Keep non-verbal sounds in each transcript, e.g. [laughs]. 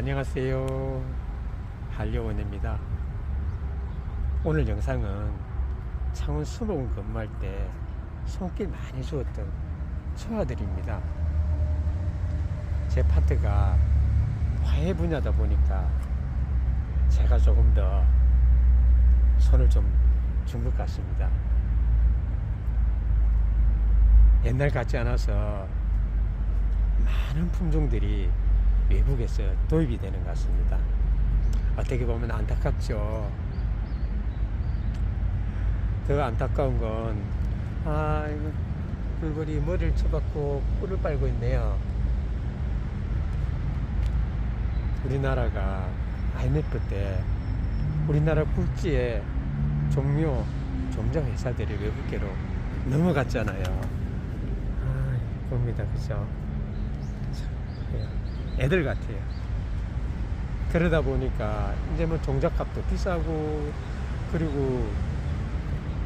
안녕하세요. 한려원입니다. 오늘 영상은 창원 수목원 근무할 때 손길 많이 주었던 소아들입니다. 제 파트가 화해 분야다 보니까 제가 조금 더 손을 좀 준 것 같습니다. 옛날 같지 않아서 많은 품종들이 외국에서 도입이 되는 것 같습니다. 어떻게 보면 안타깝죠. 더 안타까운 건, 아, 이거 꿀벌이 머리를 쳐박고 꿀을 빨고 있네요. 우리나라가 IMF 때 우리나라 꿀지의 종묘 종자 회사들이 외국계로 넘어갔잖아요. 아, 봅니다, 그죠? 참, 예. 애들 같아요. 그러다 보니까 이제 뭐 종잣값도 비싸고 그리고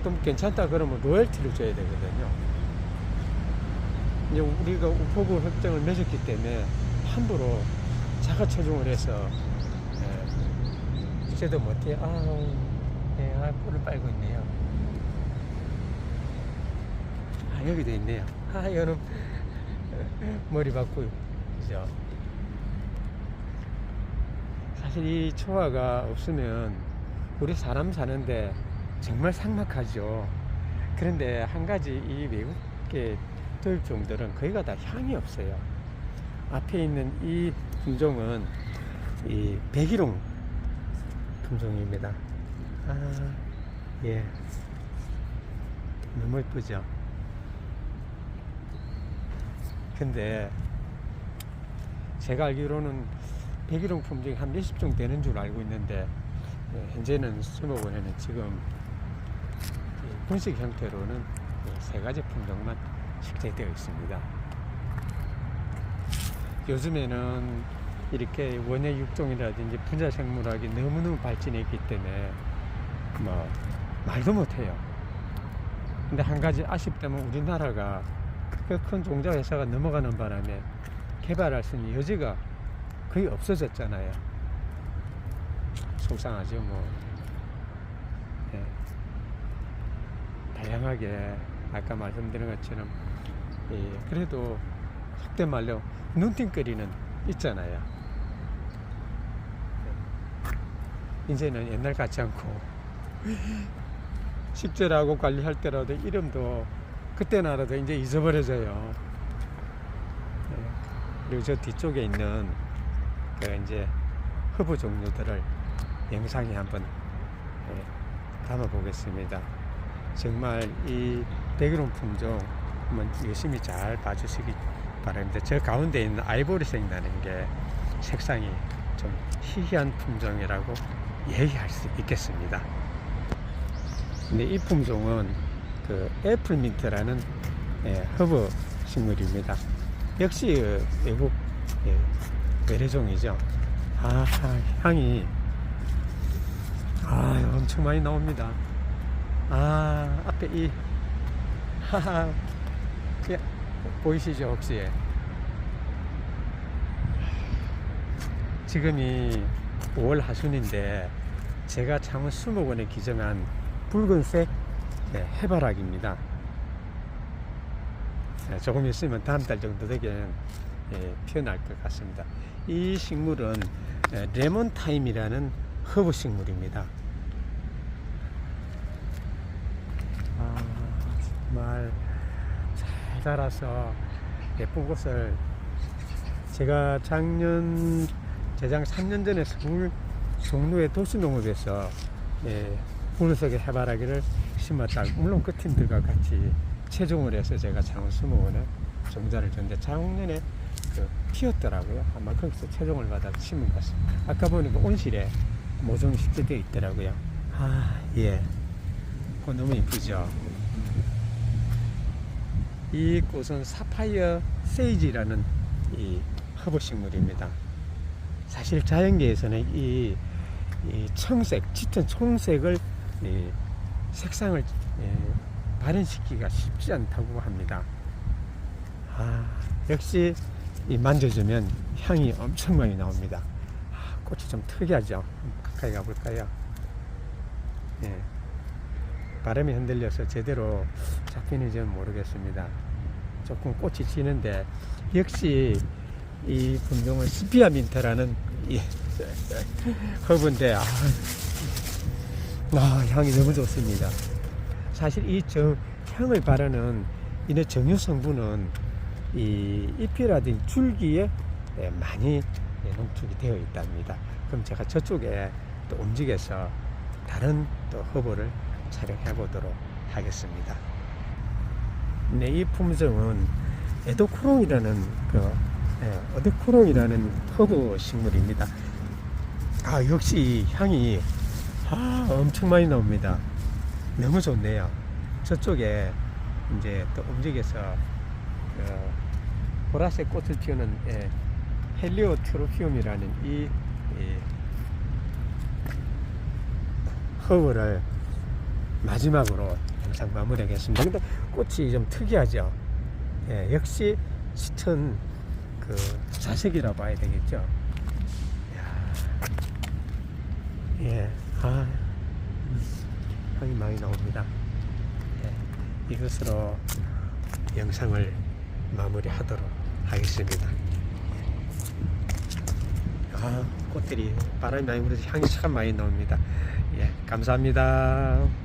좀 괜찮다 그러면 로열티를 줘야 되거든요. 이제 우리가 우포구 협정을 맺었기 때문에 함부로 자가 체중을 해서 예, 이제도 못해 아우 예, 아, 꿀을 빨고 있네요. 아 여기도 있네요. 아 여름 [laughs] 머리 박고 그죠. 사실 이 초화가 없으면 우리 사람 사는데 정말 삭막하죠. 그런데 한 가지 이 외국계 도입종들은 거의가 다 향이 없어요. 앞에 있는 이 품종은 이 백일홍 품종입니다. 아, 예. 너무 예쁘죠? 근데 제가 알기로는 백일홍 품종이 한 몇십 종 되는 줄 알고 있는데 예, 현재는 수목원에는 지금 이 분식 형태로는 이세 가지 품종만 식재되어 있습니다. 요즘에는 이렇게 원예 육종이라든지 분자 생물학이 너무너무 발전했기 때문에 뭐 말도 못해요. 근데 한 가지 아쉽다면 우리나라가 그 큰 종자 회사가 넘어가는 바람에 개발할 수 있는 여지가 거의 없어졌잖아요. 속상하죠, 뭐. 예. 다양하게 아까 말씀드린 것처럼 예, 그래도 속된 말로 눈팅거리는 있잖아요. 예. 이제는 옛날 같지 않고 [laughs] 식재라고 관리할 때라도 이름도 그때는 알아도 이제 잊어버려져요. 예. 그리고 저 뒤쪽에 있는 그 이제 허브 종류들을 영상에 한번 예, 담아 보겠습니다. 정말 이 백일홍 품종 한번 열심히 잘 봐주시기 바랍니다. 저 가운데 있는 아이보리색 나는 게 색상이 좀 희귀한 품종이라고 얘기할 수 있겠습니다. 근데 이 품종은 그 애플민트라는 예, 허브 식물입니다. 역시 그 외국 예, 외래종이죠. 아 향이 아 엄청 많이 나옵니다. 아 앞에 이 하하 예, 보이시죠 혹시 지금이 5월 하순인데 제가 창원 수목원에 기증한 붉은색 예, 해바라기입니다. 예, 조금 있으면 다음 달 정도 되면 예, 피어날 것 같습니다. 이 식물은 예, 레몬타임이라는 허브 식물입니다. 아, 정말 잘 자라서 예쁜 곳을 제가 작년 재작 3년 전에 서울 송로의 도시농업에서 예, 붉은색의 해바라기를 심었다. 물론 그 팀들과 같이 채종을 해서 제가 창원 수목원에 종자를 줬는데 작년에 그 피었더라고요. 아마 거기서 채종을 받아 심은 것 같습니다. 아까 보니까 온실에 모종이 식재 되어 있더라고요. 아, 예. 그거 너무 이쁘죠? 이 꽃은 사파이어 세이지라는 이 허브 식물입니다. 사실 자연계에서는 이, 이 청색, 짙은 청색을 이 색상을 예, 발현시키기가 쉽지 않다고 합니다. 아, 역시 이 만져주면 향이 엄청 많이 나옵니다. 꽃이 좀 특이하죠. 가까이 가볼까요? 예. 바람이 흔들려서 제대로 잡히는지는 모르겠습니다. 조금 꽃이 지는데 역시 이 분종은 스피아 민트라는 이 허브인데 아, 아, 향이 너무 좋습니다. 사실 이 정, 향을 바르는 이의 정유 성분은 이 잎이라든지 줄기에 예, 많이 예, 농축이 되어 있답니다. 그럼 제가 저쪽에 또 움직여서 다른 또 허브를 촬영해 보도록 하겠습니다. 네, 이 품종은 에도코롱이라는 그 예, 에도코롱이라는 허브 식물입니다. 아 역시 향이 아, 엄청 많이 나옵니다. 너무 좋네요. 저쪽에 이제 또 움직여서 그 보라색 꽃을 피우는 예, 헬리오트로피움이라는 이, 이 허브를 마지막으로 영상 마무리하겠습니다. 꽃이 좀 특이하죠. 예, 역시 짙은 그 자색이라 봐야 되겠죠. 예, 아, 음, 향이 많이 나옵니다. 예, 이것으로 영상을 마무리하도록 하겠습니다. 아, 꽃들이 바람이 많이 불어서 향이 참 많이 나옵니다. 예, 감사합니다.